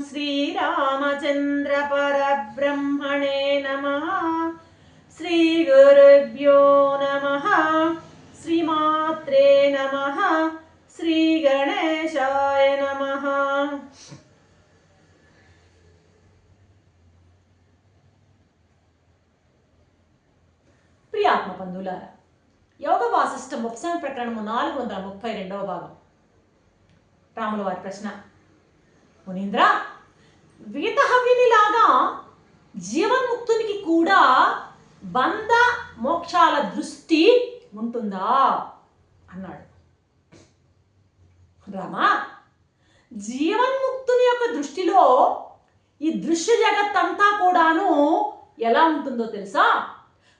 శ్రీరామచంద్ర పరబ్రహ్మణే నమ శ్రీ గురుభ్యో నమ శ్రీమాత్రే నమ శ్రీ గణేశాయ నమ ప్రియాత్మ బంధువులారా యోగ వాసిష్టం ఉపశమ ప్రకరణము నాలుగు వందల ముప్పై రెండవ భాగం. రాముల వారి ప్రశ్న మునీంద్ర వీతహవ్యునిలాగా జీవన్ముక్తునికి కూడా బంధ మోక్షాల దృష్టి ఉంటుందా? అన్నాడు. రామా జీవన్ముక్తుని యొక్క దృష్టిలో ఈ దృశ్య జగత్తంతా కూడాను ఎలా ఉంటుందో తెలుసా?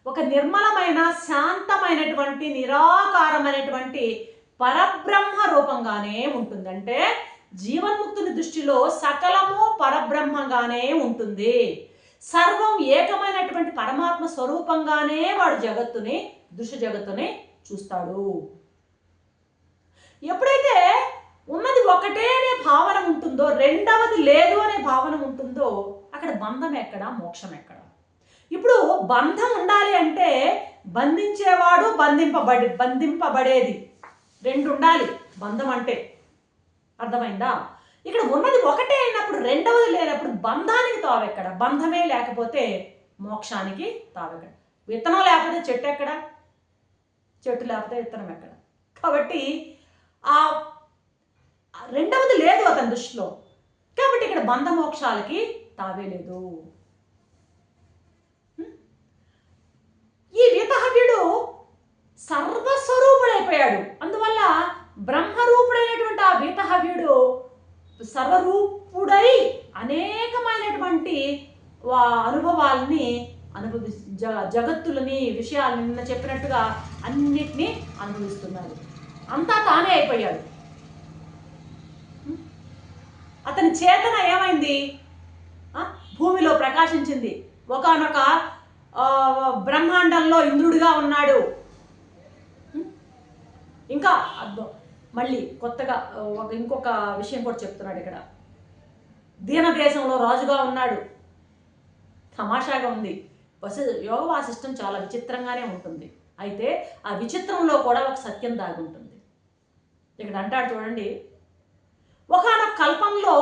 ఒక నిర్మలమైన శాంతమైనటువంటి నిరాకారమైనటువంటి పరబ్రహ్మ రూపంగానే ఉంటుందంటే జీవన్ముక్తుని దృష్టిలో సకలము పరబ్రహ్మగానే ఉంటుంది. సర్వం ఏకమైనటువంటి పరమాత్మ స్వరూపంగానే వాడు జగత్తుని దృశ్య జగత్తుని చూస్తాడు. ఎప్పుడైతే ఉన్నది ఒకటే అనే భావన ఉంటుందో రెండవది లేదు అనే భావన ఉంటుందో అక్కడ బంధం ఎక్కడ? మోక్షం ఎక్కడ? ఇప్పుడు బంధం ఉండాలి అంటే బంధించేవాడు బంధింపబడి బంధింపబడేది. రెండు ఉండాలి బంధం అంటే అర్థమైందా? ఇక్కడ ఉన్నది ఒకటే అయినప్పుడు రెండవది లేనప్పుడు బంధానికి తావెక్కడ? బంధమే లేకపోతే మోక్షానికి తావెక్కడ? విత్తనం లేకపోతే చెట్టు ఎక్కడ? చెట్టు లేకపోతే విత్తనం ఎక్కడ? కాబట్టి ఆ రెండవది లేదు అతని దృష్టిలో. కాబట్టి ఇక్కడ బంధ మోక్షాలకి తావే లేదు ఈ వీతహవ్యుడు సర్వస్వరూపుడైపోయాడు అందువల్ల బ్రహ్మరూపుడైనటువంటి ఆ వీతహవ్యుడు సర్వరూపుడై అనేకమైనటువంటి వా- అనుభవాలని అనుభవి జ జగత్తులని విషయాలను నిన్న చెప్పినట్టుగా అన్నిటినీ అనుభవిస్తున్నాడు. అంతా తానే అయిపోయాడు. అతని చేతన ఏమైంది? భూమిలో ప్రకాశించింది. ఒకనొక బ్రహ్మాండంలో ఇంద్రుడిగా ఉన్నాడు. ఇంకా అర్థం మళ్ళీ కొత్తగా ఒక ఇంకొక విషయం కూడా చెప్తున్నాడు ఇక్కడ. దీనదేశంలో రాజుగా ఉన్నాడు. తమాషాగా ఉంది. వసి యోగ వాసిష్టం చాలా విచిత్రంగానే ఉంటుంది. అయితే ఆ విచిత్రంలో కూడా ఒక సత్యం దాగుంటుంది ఇక్కడ అంటాడు చూడండి. ఒకనొక కల్పంలో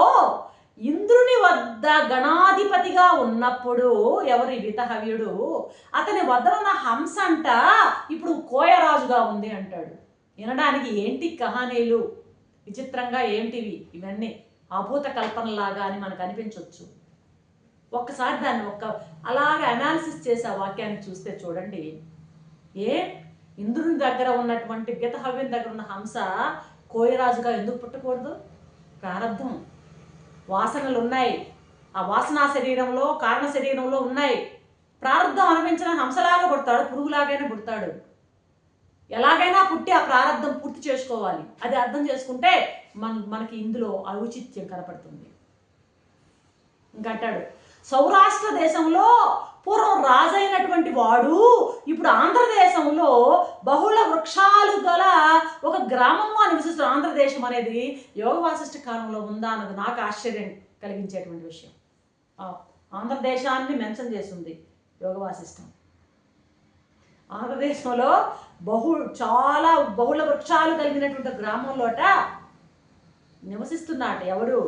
ఇంద్రుని వద్ద గణాధిపతిగా ఉన్నప్పుడు ఎవరు వితహవ్యుడు? అతని వద్ద ఉన్న హంస అంట ఇప్పుడు కోయరాజుగా ఉంది అంటాడు. వినడానికి ఏంటి కహానీలు? విచిత్రంగా ఏంటివి? ఇవన్నీ అభూత కల్పనలాగా అని మనకు అనిపించవచ్చు ఒక్కసారి దాన్ని ఒక్క అలాగే అనాలిసిస్ చేసి ఆ వాక్యాన్ని చూస్తే చూడండి. ఏ? ఇంద్రుని దగ్గర ఉన్నటువంటి గీతహవ్యం దగ్గర ఉన్న హంస కోయరాజుగా ఎందుకు పుట్టకూడదు? ప్రారంధం వాసనలు ఉన్నాయి. ఆ వాసనా శరీరంలో కారణ శరీరంలో ఉన్నాయి. ప్రారంధం అనిపించిన హంసలాగా పుడతాడు పురుగులాగానే పుడతాడు. ఎలాగైనా పుట్టి ఆ ప్రారంధం పూర్తి చేసుకోవాలి. అది అర్థం చేసుకుంటే మన మనకి ఇందులో ఔచిత్యం కనపడుతుంది. ఇంకంటాడు సౌరాష్ట్ర దేశంలో పూర్వం రాజైనటువంటి వాడు ఇప్పుడు ఆంధ్రదేశంలో బహుళ వృక్షాలు గల ఒక గ్రామము అని నివసిస్తున్న ఆంధ్రదేశం అనేది యోగ వాసిష్ఠ కాలంలో ఉందా అన్నది నాకు ఆశ్చర్యం కలిగించేటువంటి విషయం. ఆంధ్రదేశాన్ని మెన్షన్ చేసింది యోగ వాసిష్టం ఆంధ్రదేశంలో బహు చాలా బహుళ వృక్షాలు కలిగినటువంటి గ్రామంలోట నివసిస్తున్నాట ఎవడు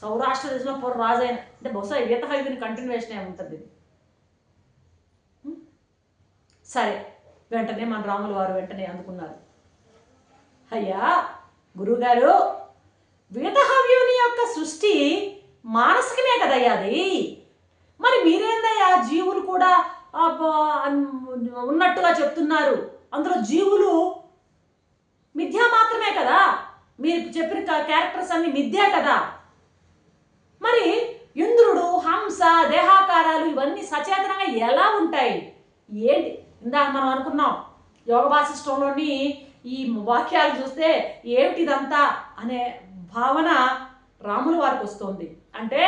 సౌరాష్ట్ర దేశంలో పొర రాజు అయిన అంటే బహుశా ఈత హైవిని కంటిన్యూషన్ ఏముంటుంది ఇది? సరే వెంటనే మన రాములు వారు వెంటనే అందుకున్నారు. అయ్యా గురువుగారు వీతహవ్యుని యొక్క సృష్టి మానసికమే కదయ్యా అది. మరి మీరేందయ్యా జీవులు కూడా ఉన్నట్టుగా చెప్తున్నారు? అందులో జీవులు మిథ్య మాత్రమే కదా? మీరు చెప్పిన క్యారెక్టర్స్ అన్ని మిథ్యా కదా? మరి ఇంద్రుడు హంస దేహాకారాలు ఇవన్నీ సచేతనంగా ఎలా ఉంటాయి? ఏంటి? ఇందాక మనం అనుకున్నాం యోగ వాసిష్టంలోని ఈ వాక్యాలు చూస్తే ఏమిటిదంతా అనే భావన రాముల వారికి వస్తుంది. అంటే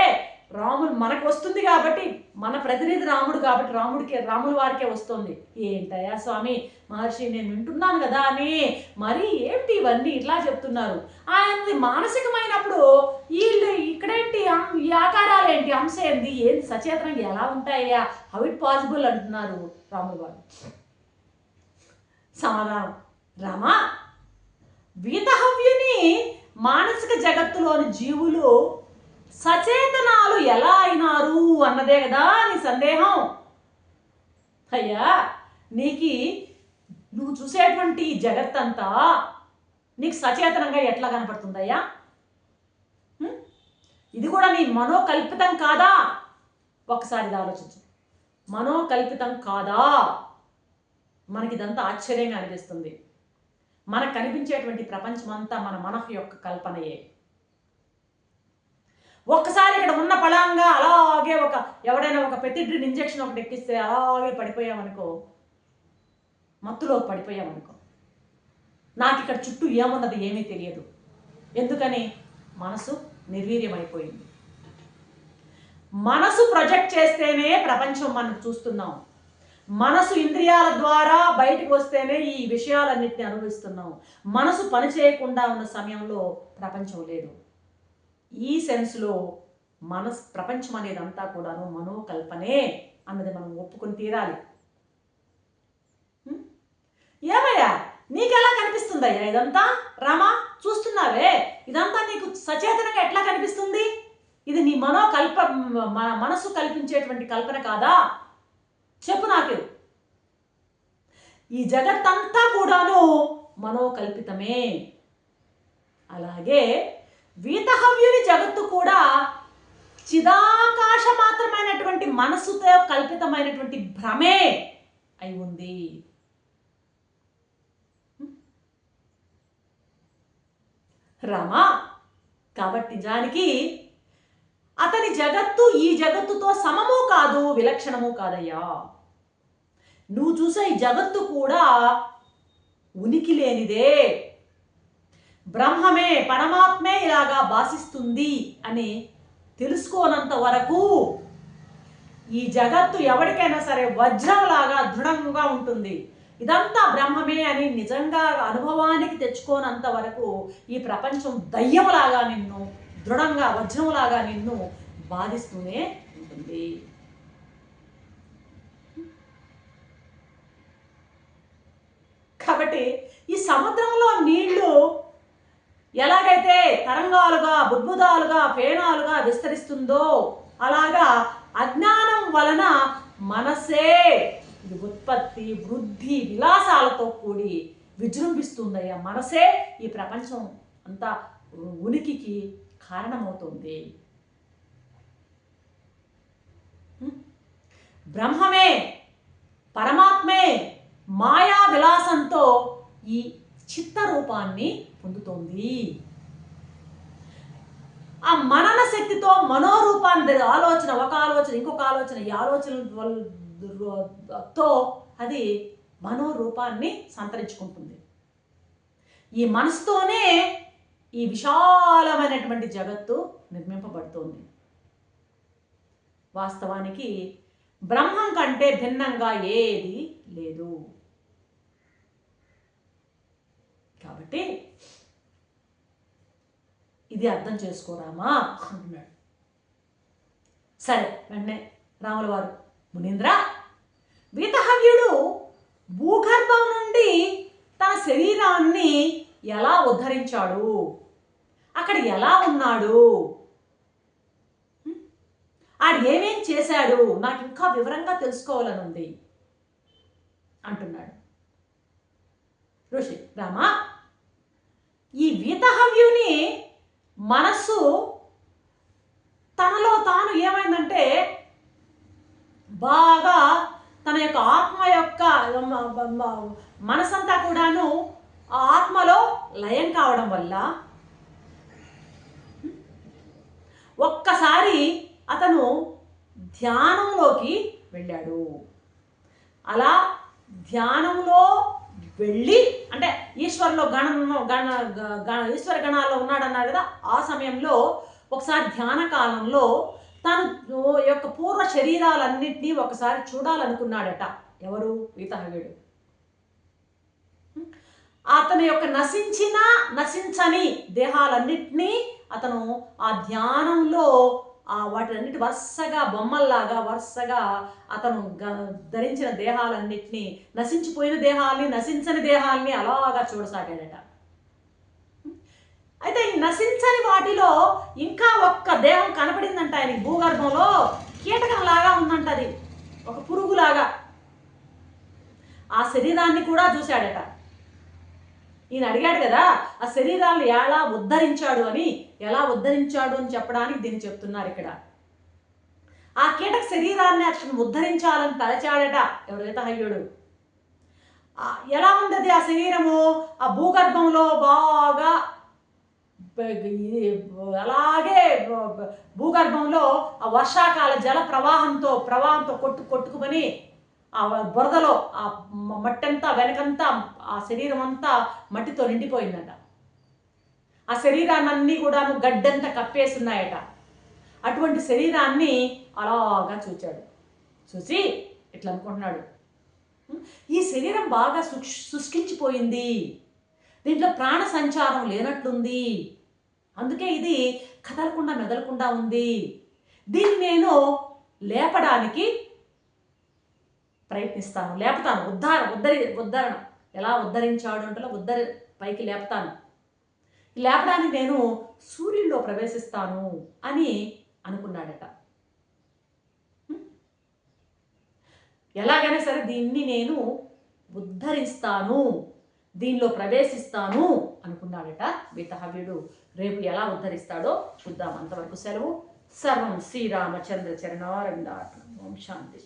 రాములు మనకు వస్తుంది కాబట్టి మన ప్రతినిధి రాముడు కాబట్టి రాముడికే రాముల వారికే వస్తుంది. ఏంటయ్యా స్వామి మహర్షి నేను వింటున్నాను కదా అని మరి ఏంటి ఇవన్నీ ఇట్లా చెప్తున్నారు? ఆయనది మానసికమైనప్పుడు వీళ్ళు ఇక్కడేంటి ఈ ఆకారాలు ఏంటి అంశ ఏంది ఏంది సచేతనంగా ఎలా ఉంటాయా హౌ ఇట్ పాసిబుల్ అంటున్నారు రాములు వారు. సమాధానం రామా వీతహవ్యుని మానసిక జగత్తులోని జీవులు సచేతనాలు ఎలా అయినారు అన్నదే కదా నీ సందేహం. అయ్యా నీకి నువ్వు చూసేటువంటి జగత్తంతా నీకు సచేతనంగా ఎట్లా కనపడుతుందయ్యా? ఇది కూడా నీ మనోకల్పితం కాదా? ఒకసారి ఇది ఆలోచించు. మనోకల్పితం కాదా? మనకి ఇదంతా ఆశ్చర్యంగా అనిపిస్తుంది. మనకు కనిపించేటువంటి ప్రపంచం అంతా మన మనసు యొక్క కల్పనయే. ఒక్కసారి ఇక్కడ ఉన్న పళంగా అలాగే ఒక ఎవడైనా ఒక పెతిడ్రిన్ ఇంజెక్షన్ ఒకటి ఎక్కిస్తే అలాగే పడిపోయామనుకో మత్తులో పడిపోయామనుకో నాకు ఇక్కడ చుట్టూ ఏమున్నది ఏమీ తెలియదు. ఎందుకని? మనసు నిర్వీర్యమైపోయింది. మనసు ప్రొజెక్ట్ చేస్తేనే ప్రపంచం మనం చూస్తున్నాం. మనసు ఇంద్రియాల ద్వారా బయటకు వస్తేనే ఈ విషయాలన్నింటినీ అనుభవిస్తున్నాం. మనసు పని చేయకుండా ఉన్న సమయంలో ప్రపంచం లేదు. ఈ సెన్స్లో మనస్ ప్రపంచం అనేది అంతా కూడాను మనోకల్పనే అన్నది మనం ఒప్పుకొని తీరాలి. ఏమయ్యా? నీకెలా కనిపిస్తుందయ్యా ఇదంతా? రామా చూస్తున్నావే? ఇదంతా నీకు సచేతనంగా ఎట్లా కనిపిస్తుంది? ఇది నీ మనోకల్ప మన మనసు కల్పించేటువంటి కల్పన కాదా? చెప్పు నాకు. ఈ జగత్తంతా కూడాను మనోకల్పితమే. అలాగే వీతహవ్యుని జగత్తు కూడా చిదాకాశ మాత్రమైనటువంటి మనస్సుతో కల్పితమైనటువంటి భ్రమే అయి ఉంది. రమ కాబట్టి నిజానికి అతని జగత్తు ఈ జగత్తుతో సమము కాదు విలక్షణము కాదయ్యా. నువ్వు చూసే ఈ జగత్తు కూడా ఉనికి లేనిదే బ్రహ్మమే పరమాత్మే ఇలాగా భాషిస్తుంది అని తెలుసుకోనంత వరకు ఈ జగత్తు ఎవరికైనా సరే వజ్రంలాగా దృఢంగా ఉంటుంది. ఇదంతా బ్రహ్మమే అని నిజంగా అనుభవానికి తెచ్చుకోనంత వరకు ఈ ప్రపంచం దయ్యములాగా నిన్ను దృఢంగా వజ్రములాగా నిన్ను బాధిస్తూనే ఉంటుంది. కాబట్టి ఈ సముద్రంలో నీళ్ళు ఎలాగైతే తరంగాలుగా బుద్భుదాలుగా ఫేణాలుగా విస్తరిస్తుందో అలాగా అజ్ఞానం వలన మనసే ఇది ఉత్పత్తి వృద్ధి విలాసాలతో కూడి విజృంభిస్తుందయ్యా. మనసే ఈ ప్రపంచం అంతా ఉనికికి కారణమవుతుంది. బ్రహ్మమే పరమాత్మే మాయా విలాసంతో ఈ చిత్త రూపాన్ని పొందుతోంది. ఆ మనన శక్తితో మనోరూపాన్ని ఆలోచన ఒక ఆలోచన ఇంకొక ఆలోచన ఈ ఆలోచన తో అది మనోరూపాన్ని సంతరించుకుంటుంది. ఈ మనసుతోనే ఈ విశాలమైనటువంటి జగత్తు నిర్మింపబడుతోంది. వాస్తవానికి బ్రహ్మం కంటే భిన్నంగా ఏది లేదు. కాబట్టి ఇది అర్థం చేసుకోరామా అంటున్నాడు సరే వెంటనే రాముల వారు మునీంద్ర వీతహవ్యుడు భూగర్భం నుండి తన శరీరాన్ని ఎలా ఉద్ధరించాడు? అక్కడ ఎలా ఉన్నాడు? ఆడు ఏమేం చేశాడు? నాకు ఇంకా వివరంగా తెలుసుకోవాలని ఉంది అంటున్నాడు. ఋషి రామా ఈ వీతహవ్యుని మనస్సు తనలో తాను ఏమైందంటే బాగా తన యొక్క ఆత్మ యొక్క మనసంతా కూడాను ఆ ఆత్మలో లయం కావడం వల్ల ఒక్కసారి అతను ధ్యానంలోకి వెళ్ళాడు. అలా ధ్యానంలో వెళ్ళి అంటే ఈశ్వరులో గణ గణ గణ ఈశ్వర గణాల్లో ఉన్నాడన్నాడు కదా ఆ సమయంలో ఒకసారి ధ్యాన కాలంలో తను యొక్క పూర్వ శరీరాలన్నింటినీ ఒకసారి చూడాలనుకున్నాడట. ఎవరు? వీతహవ్యుడు అతని యొక్క నశించిన నశించని దేహాలన్నింటినీ అతను ఆ ధ్యానంలో వాటినన్నిటి వరుసగా బొమ్మల్లాగా వరుసగా అతను ధరించిన దేహాలన్నిటినీ నశించిపోయిన దేహాల్ని నశించని దేహాల్ని అలాగా చూడసాగాడట. అయితే ఈ నశించని వాటిలో ఇంకా ఒక్క దేహం కనపడిందంట ఆయన భూగర్భంలో. కీటకంలాగా ఉందంట అది ఒక పురుగులాగా. ఆ శరీరాన్ని కూడా చూశాడట. ఈయన అడిగాడు కదా ఆ శరీరాలను ఎలా ఉద్ధరించాడు అని ఎలా ఉద్ధరించాడు అని చెప్పడానికి దీన్ని చెప్తున్నారు ఇక్కడ. ఆ కీటక శరీరాన్ని అతను ఉద్ధరించాలని తలచాడట ఎవరైతే హయ్యుడు ఎలా ఉండదు ఆ శరీరము? ఆ భూగర్భంలో బాగా అలాగే భూగర్భంలో ఆ వర్షాకాల జల ప్రవాహంతో ప్రవాహంతో కొట్టు కొట్టుకుని ఆ బురదలో ఆ మట్టంతా వెనకంతా ఆ శరీరం అంతా మట్టితో నిండిపోయిందట. ఆ శరీరాన్ని కూడాను గడ్డంతా కప్పేస్తున్నాయట అటువంటి శరీరాన్ని అలాగా చూచాడు. చూసి ఇట్లా అనుకుంటున్నాడు. ఈ శరీరం బాగా శుష్ శుష్కించిపోయింది దీంట్లో ప్రాణ సంచారం లేనట్లుంది. అందుకే ఇది కదలకుండా మెదలకుండా ఉంది. దీన్ని నేను లేపడానికి ప్రయత్నిస్తాను. లేపుతాను. ఉద్ధారం ఉద్ధరి ఉద్ధరణ. ఎలా ఉద్ధరించాడు అంటే ఉద్ధరి పైకి లేపుతాను. లేపడానికి నేను సూర్యుల్లో ప్రవేశిస్తాను అని అనుకున్నాడట. ఎలాగైనా సరే దీన్ని నేను ఉద్ధరిస్తాను. దీనిలో ప్రవేశిస్తాను అనుకున్నాడట వితహవ్యుడు రేపు ఎలా ఉద్ధరిస్తాడో చూద్దాం. అంతవరకు సెలవు. సర్వం శ్రీరామచంద్ర చరణారందాటం ఓం శాంతి.